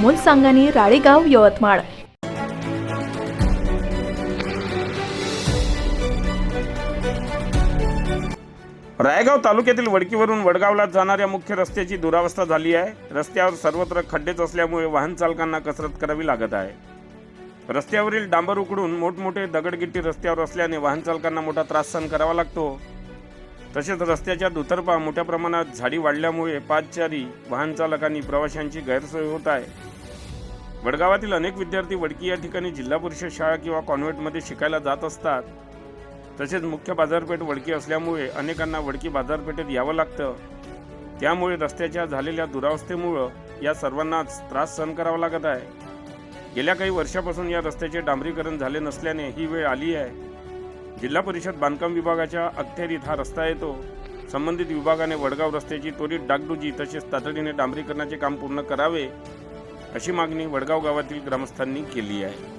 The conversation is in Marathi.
अमोल सांगानी राळेगाव यवतमाळ. रायगाव तालुक्यातील वडकीवरून वडगावला जाणाऱ्या मुख्य रस्त्याची दुरावस्था झाली आहे. रस्त्यावर सर्वत्र खड्डेच असल्यामुळे वाहन चालकांना कसरत करावी लागत आहे. रस्त्यावरील डांबर उकडून मोठमोठे दगडगिट्टी रस्त्यावर असल्याने वाहन चालकांना मोठा त्रास सहन करावा लागतो. तसेच रस्त्याच्या दुतर्फा मोठ्या प्रमाणात झाडी वाढल्यामुळे पादचारी वाहन चालकांनी प्रवाशांची गैरसोय होत आहे. वडगावातील अनेक विद्यार्थी वडकी या ठिकाणी जिल्हा परिषद शाळा किंवा कॉन्व्हेंटमध्ये शिकायला जात असतात. तसेच मुख्य बाजारपेठ वडकी असल्यामुळे अनेकांना वडकी बाजारपेठेत यावं लागतं. त्यामुळे रस्त्याच्या झालेल्या दुरावस्थेमुळं या सर्वांनाच त्रास सहन करावा लागत आहे. गेल्या काही वर्षापासून या रस्त्याचे डांबरीकरण झाले नसल्याने ही वेळ आली आहे. जिल्हा परिषद बांधकाम विभागाच्या अखत्यारीत हा रस्ता येतो. संबंधित विभागाने वडगाव रस्त्याची त्वरित डागडुजी तसेच तातडीने डांबरीकरणाचे काम पूर्ण करावे. अशी मागणी वडगाव गावातील ग्रामस्थांनी केली आहे.